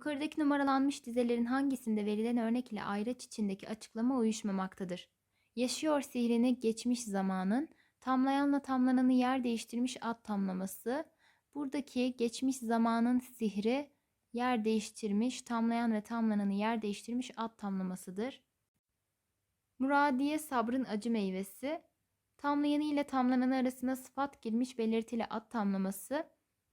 Yukarıdaki numaralanmış dizelerin hangisinde verilen örnek ile ayraç içindeki açıklama uyuşmamaktadır? Yaşıyor sihrini geçmiş zamanın, tamlayanla tamlananı yer değiştirmiş ad tamlaması. Buradaki geçmiş zamanın sihri yer değiştirmiş, tamlayan ve tamlananı yer değiştirmiş ad tamlamasıdır. Muradiye sabrın acı meyvesi. Tamlayanı ile tamlananı arasına sıfat girmiş belirtili ad tamlaması.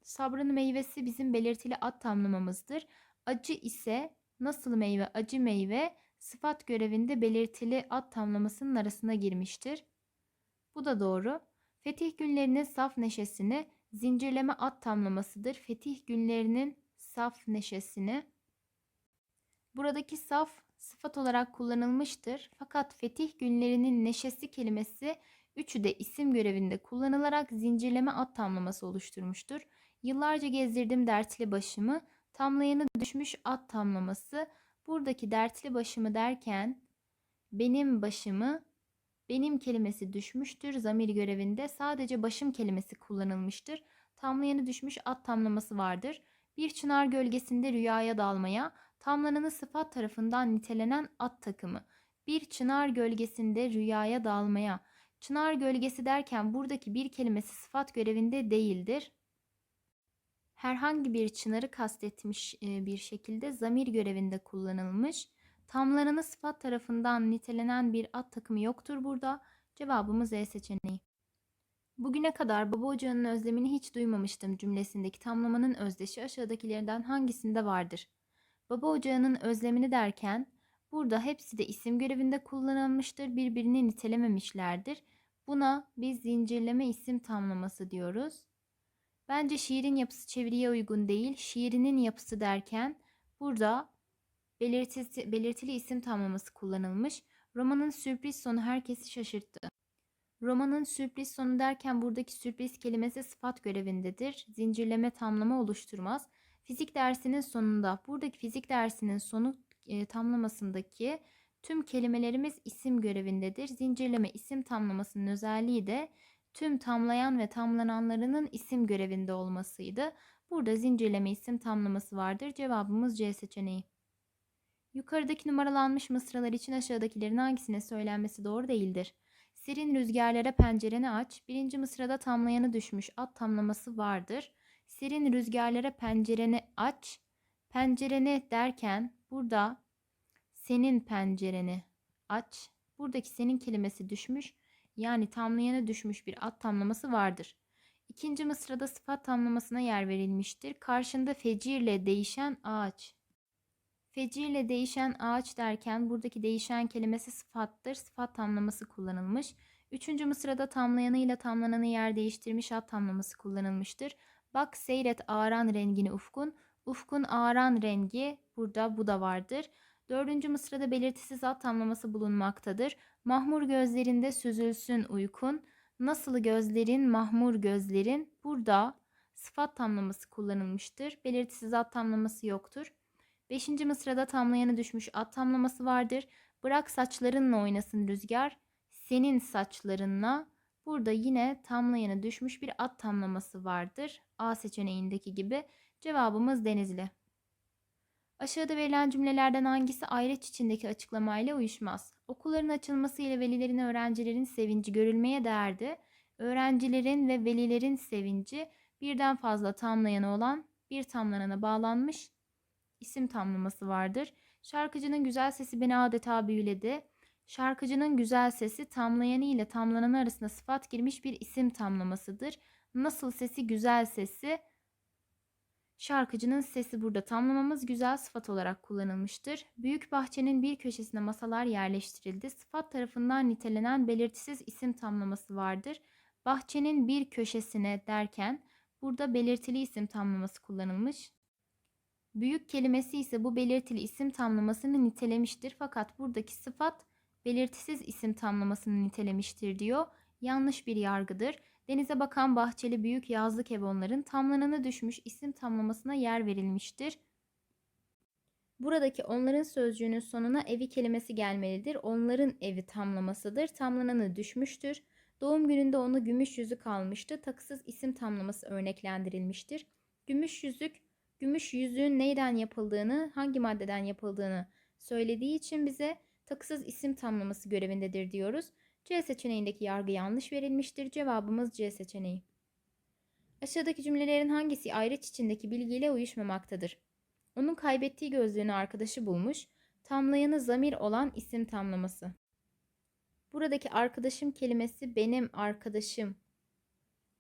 Sabrın meyvesi bizim belirtili ad tamlamamızdır. Acı ise nasıl meyve acı meyve sıfat görevinde belirtili ad tamlamasının arasına girmiştir. Bu da doğru. Fetih günlerinin saf neşesini zincirleme ad tamlamasıdır. Fetih günlerinin saf neşesini. Buradaki saf sıfat olarak kullanılmıştır. Fakat fetih günlerinin neşesi kelimesi üçü de isim görevinde kullanılarak zincirleme ad tamlaması oluşturmuştur. Yıllarca gezdirdim dertli başımı, tamlayanı düşmüş ad tamlaması. Buradaki dertli başımı derken benim başımı, benim kelimesi düşmüştür zamir görevinde. Sadece başım kelimesi kullanılmıştır. Tamlayanı düşmüş ad tamlaması vardır. Bir çınar gölgesinde rüyaya dalmaya, tamlananı sıfat tarafından nitelenen at takımı. Bir çınar gölgesinde rüyaya dalmaya. Çınar gölgesi derken buradaki bir kelimesi sıfat görevinde değildir. Herhangi bir çınarı kastetmiş e, bir şekilde zamir görevinde kullanılmış. Tamlarını sıfat tarafından nitelenen bir at takımı yoktur burada. Cevabımız E seçeneği. Bugüne kadar baba ocağının özlemini hiç duymamıştım cümlesindeki tamlamanın özdeşi aşağıdakilerden hangisinde vardır? Baba ocağının özlemini derken burada hepsi de isim görevinde kullanılmıştır. Birbirini nitelememişlerdir. Buna biz zincirleme isim tamlaması diyoruz. Bence şiirin yapısı çeviriye uygun değil. Şiirinin yapısı derken burada belirtisi, belirtili isim tamlaması kullanılmış. Romanın sürpriz sonu herkesi şaşırttı. Romanın sürpriz sonu derken buradaki sürpriz kelimesi sıfat görevindedir. Zincirleme tamlama oluşturmaz. Fizik dersinin sonunda buradaki fizik dersinin sonu e, tamlamasındaki tüm kelimelerimiz isim görevindedir. Zincirleme isim tamlamasının özelliği de tüm tamlayan ve tamlananlarının isim görevinde olmasıydı. Burada zincirleme isim tamlaması vardır. Cevabımız C seçeneği. Yukarıdaki numaralanmış mısralar için aşağıdakilerin hangisine söylenmesi doğru değildir? Serin rüzgarlara pencereni aç. Birinci mısrada tamlayanı düşmüş at tamlaması vardır. Serin rüzgarlara pencereni aç. Pencereni derken burada senin pencereni aç. Buradaki senin kelimesi düşmüş. Yani tamlayana düşmüş bir at tamlaması vardır. İkinci mısrada sıfat tamlamasına yer verilmiştir. Karşında fecirle değişen ağaç. Fecirle değişen ağaç derken buradaki değişen kelimesi sıfattır. Sıfat tamlaması kullanılmış. Üçüncü mısrada tamlayanıyla tamlananı yer değiştirmiş ad tamlaması kullanılmıştır. Bak seyret ağaran rengini ufkun. Ufkun ağaran rengi burada bu da vardır. Dördüncü mısrada belirtisiz ad tamlaması bulunmaktadır. Mahmur gözlerinde süzülsün uykun. Nasıl gözlerin, mahmur gözlerin. Burada sıfat tamlaması kullanılmıştır. Belirtisiz ad tamlaması yoktur. Beşinci mısrada tamlayanı düşmüş ad tamlaması vardır. Bırak saçlarınla oynasın rüzgar. Senin saçlarınla. Burada yine tamlayanı düşmüş bir ad tamlaması vardır. A seçeneğindeki gibi. Cevabımız Denizli. Aşağıda verilen cümlelerden hangisi ayraç içindeki açıklamayla uyuşmaz? Okulların açılması ile velilerin öğrencilerin sevinci görülmeye değerdi. Öğrencilerin ve velilerin sevinci birden fazla tamlayanı olan bir tamlanana bağlanmış isim tamlaması vardır. Şarkıcının güzel sesi beni adeta büyüledi. Şarkıcının güzel sesi tamlayanı ile tamlananı arasında sıfat girmiş bir isim tamlamasıdır. Nasıl sesi güzel sesi Şarkıcının sesi burada tamlamamız güzel sıfat olarak kullanılmıştır. Büyük bahçenin bir köşesine masalar yerleştirildi. Sıfat tarafından nitelenen belirtisiz isim tamlaması vardır. Bahçenin bir köşesine derken burada belirtili isim tamlaması kullanılmış. Büyük kelimesi ise bu belirtili isim tamlamasını nitelemiştir. Fakat buradaki sıfat belirtisiz isim tamlamasını nitelemiştir diyor. Yanlış bir yargıdır. Denize bakan bahçeli büyük yazlık ev onların tamlanana düşmüş isim tamlamasına yer verilmiştir. Buradaki onların sözcüğünün sonuna evi kelimesi gelmelidir. Onların evi tamlamasıdır. Tamlananı düşmüştür. Doğum gününde onu gümüş yüzük almıştı. Takısız isim tamlaması örneklendirilmiştir. Gümüş yüzük gümüş yüzüğün neyden yapıldığını, hangi maddeden yapıldığını söylediği için bize takısız isim tamlaması görevindedir diyoruz. C seçeneğindeki yargı yanlış verilmiştir. Cevabımız C seçeneği. Aşağıdaki cümlelerin hangisi ayraç içindeki bilgiyle uyuşmamaktadır? Onun kaybettiği gözlüğünü arkadaşı bulmuş. Tamlayanı zamir olan isim tamlaması. Buradaki arkadaşım kelimesi benim arkadaşım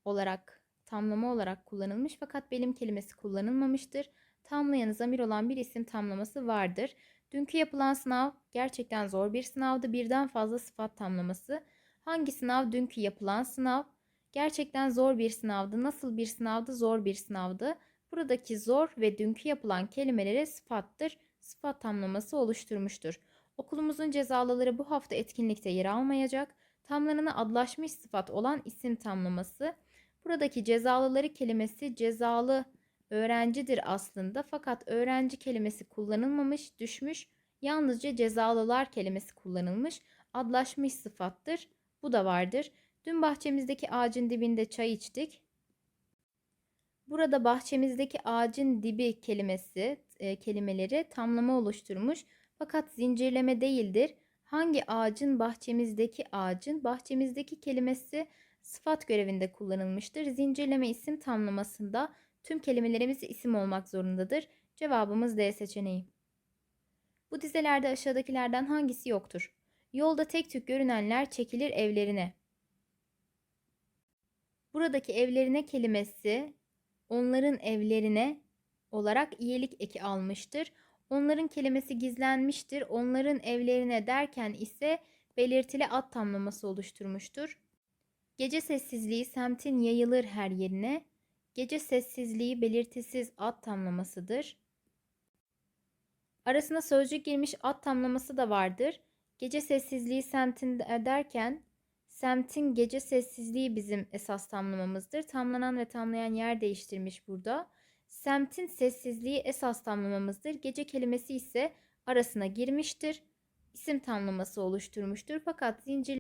olarak tamlama olarak kullanılmış fakat benim kelimesi kullanılmamıştır. Tamlayanı zamir olan bir isim tamlaması vardır. Dünkü yapılan sınav gerçekten zor bir sınavdı. Birden fazla sıfat tamlaması. Hangi sınav? Dünkü yapılan sınav. Gerçekten zor bir sınavdı. Nasıl bir sınavdı? Zor bir sınavdı. Buradaki zor ve dünkü yapılan kelimelere sıfattır. Sıfat tamlaması oluşturmuştur. Okulumuzun cezalıları bu hafta etkinlikte yer almayacak. Tamlarına adlaşmış sıfat olan isim tamlaması. Buradaki cezalıları kelimesi cezalı öğrencidir aslında fakat öğrenci kelimesi kullanılmamış, düşmüş. Yalnızca cezalılar kelimesi kullanılmış. Adlaşmış sıfattır. Bu da vardır. Dün bahçemizdeki ağacın dibinde çay içtik. Burada bahçemizdeki ağacın dibi kelimesi, e, kelimeleri tamlama oluşturmuş. Fakat zincirleme değildir. Hangi ağacın bahçemizdeki ağacın bahçemizdeki kelimesi sıfat görevinde kullanılmıştır. Zincirleme isim tamlamasında tüm kelimelerimiz isim olmak zorundadır. Cevabımız D seçeneği. Bu dizelerde aşağıdakilerden hangisi yoktur? Yolda tek tük görünenler çekilir evlerine. Buradaki evlerine kelimesi onların evlerine olarak iyilik eki almıştır. Onların kelimesi gizlenmiştir. Onların evlerine derken ise belirtili ad tamlaması oluşturmuştur. Gece sessizliği semtin yayılır her yerine. Gece sessizliği belirtisiz ad tamlamasıdır. Arasına sözcük girmiş ad tamlaması da vardır. Gece sessizliği semtin derken semtin gece sessizliği bizim esas tamlamamızdır. Tamlanan ve tamlayan yer değiştirmiş burada. Semtin sessizliği esas tamlamamızdır. Gece kelimesi ise arasına girmiştir. İsim tamlaması oluşturmuştur. Fakat zincir